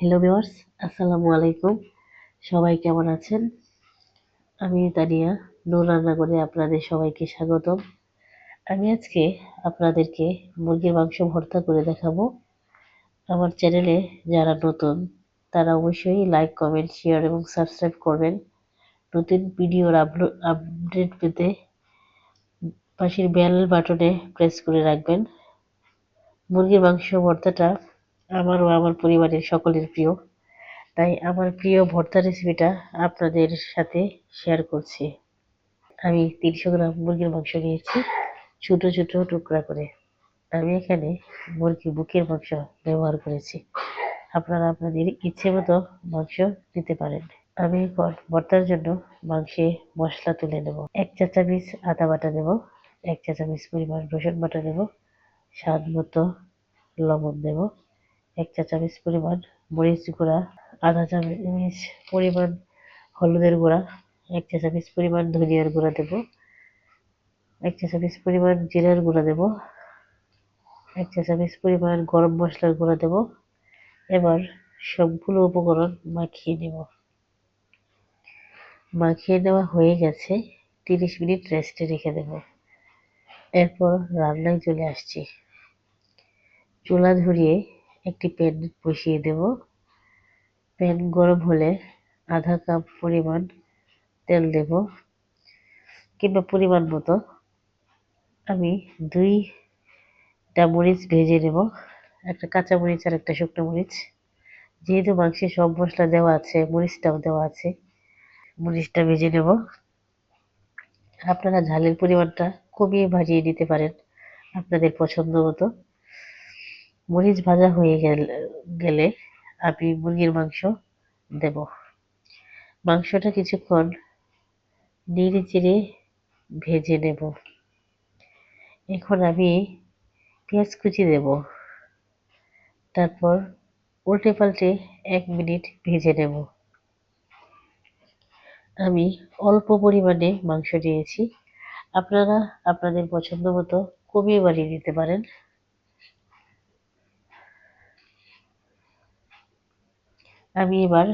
Hello viewers আসসালামু আলাইকুম সবাই কেমন আছেন? আমি তানিয়া নূর রান্নাঘরে আপনাদের সবাইকে স্বাগতম। আমি আজকে আপনাদেরকে মুরগির মাংস ভর্তা করে দেখাবো। আমার চ্যানেলে যারা নতুন, তারা অবশ্যই লাইক কমেন্ট শেয়ার এবং সাবস্ক্রাইব করবেন। নতুন ভিডিওর আপডেট পেতে পাশের বেল বাটনে প্রেস করে রাখবেন। মুরগির মাংস ভর্তাটা আমার ও আমার পরিবারের সকলের প্রিয়। তাই আমার প্রিয় ভর্তা রেসিপিটা আপনাদের সাথে শেয়ার করছি। আমি তিনশো গ্রাম মুরগির মাংস নিয়েছি, ছোট ছোট টুকরা করে। আমি এখানে মুরগি বুকের মাংস ব্যবহার করেছি। আপনারা আপনাদের ইচ্ছে মতো মাংস নিতে পারেন। আমি এখন ভর্তার জন্য মাংসে মশলা তুলে নেব। এক চা চামচ আদা বাটা দেব এক চা চামচ পরিমাণ রসুন বাটা দেব স্বাদ মতো লবণ দেব। এক চা চামচ পরিমাণ মরিচ গুঁড়া, আধা চামচ পরিমাণ হলুদের গুঁড়া, এক চা চামচ পরিমাণ ধনিয়ার গুঁড়া দেব, এক চা চামচ পরিমাণ জিরার গুঁড়া দেব, এক চা চামচ পরিমাণ গরম মশলার গুঁড়া দেব। এবার সবগুলো উপকরণ মাখিয়ে নেব। মাখিয়ে নেওয়া হয়ে গেছে, তিরিশ মিনিট রেস্টে রেখে দেব। এরপর রান্নায় চলে আসছি। চুলা ধরিয়ে একটি প্যান বসিয়ে দেব। প্যান গরম হলে আধা কাপ পরিমাণ তেল দেব কিংবা পরিমাণ মতো। আমি দুইটা মরিচ ভেজে নেব, একটা কাঁচা মরিচ আর একটা শুকনো মরিচ। যেহেতু মাংসে সব মশলা দেওয়া আছে, মরিচটাও দেওয়া আছে, মরিচটা ভেজে নেব। আপনারা ঝালের পরিমাণটা কমিয়ে ভাজিয়ে নিতে পারেন আপনাদের পছন্দ মতো। মরিচ ভাজা হয়ে গেলে আমি মুরগির মাংস দেব। মাংসটা কিছুক্ষণ নেড়ে চেড়ে ভেজে নেব। এখন আমি পেঁয়াজ কুচি দেব। তারপর উল্টে পাল্টে এক মিনিট ভেজে নেব। আমি অল্প পরিমাণে মাংস নিয়েছি। আপনারা আপনাদের পছন্দ মতো কমিয়ে বাড়িয়ে দিতে পারেন। আমি এবার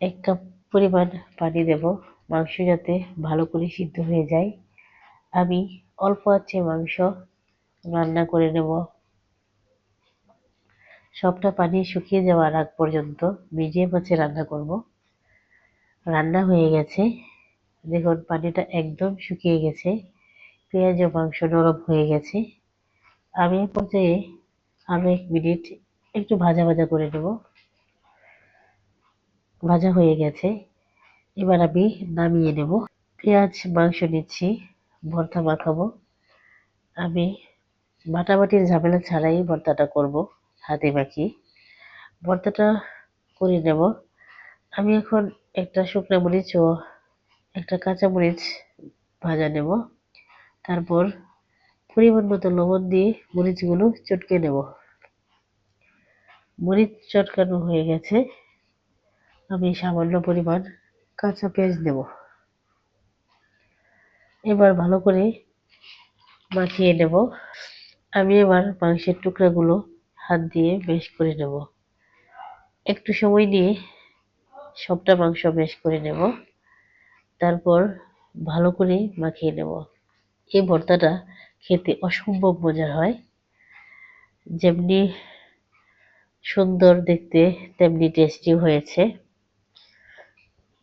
এক কাপ পরিমাণ পানি দেব। মাংস যাতে ভালো করে সিদ্ধ হয়ে যায়। আমি অল্প আছে মাংস রান্না করে নেব। সবটা পানি শুকিয়ে যাওয়ার আগ পর্যন্ত মিডিয়াম আছে রান্না করব। রান্না হয়ে গেছে। দেখুন, পানিটা একদম শুকিয়ে গেছে। পেঁয়াজ ও মাংস নরম হয়ে গেছে। আমি পর্যায়ে আরও এক মিনিট একটু ভাজা ভাজা করে নেব। ভাজা হয়ে গেছে। এবার আমি নামিয়ে নেব। পেঁয়াজ, মাংস নিচ্ছি, ভর্তা মাখাবো। আমি বাটাবাটির ঝামেলা ছাড়াই ভর্তাটা করব হাতে মাখি ভর্তাটা করে নেব। আমি এখন একটা শুকনো মরিচ ও একটা কাঁচা মরিচ ভাজা নেব। তারপর পরিমাণ মতো লবণ দিয়ে মরিচগুলো চটকে নেব। মরিচ চটকানো হয়ে গেছে। আমি সামান্য পরিমাণ কাঁচা পেঁয়াজ দেব এবার ভালো করে মাখিয়ে নেব। আমি এবার মাংসের টুকরাগুলো হাত দিয়ে বেশ করে নেব। একটু সময় নিয়ে সবটা মাংস বেশ করে নেব। তারপর ভালো করে মাখিয়ে নেব। এই ভর্তাটা খেতে অসম্ভব মজার হয়। যেমনি সুন্দর দেখতে, তেমনি টেস্টি হয়েছে।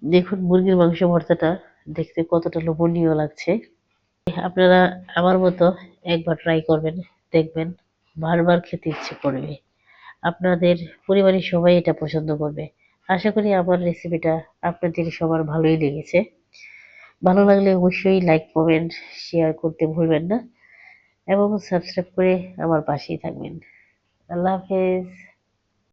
দেখুন, মুরগির মাংস ভর্তাটা দেখতে কতটা লোভনীয় লাগছে। আপনারা আমার মতো একবার ট্রাই করবেন, দেখবেন বারবার খেতে ইচ্ছে করবে। আপনাদের পরিবারের সবাই এটা পছন্দ করবে। আশা করি আমার রেসিপিটা আপনাদের সবার ভালোই লেগেছে। ভালো লাগলে অবশ্যই লাইক কমেন্ট শেয়ার করতে ভুলবেন না। এবং সাবস্ক্রাইব করে আমার পাশেই থাকবেন। আল্লাহ হাফেজ।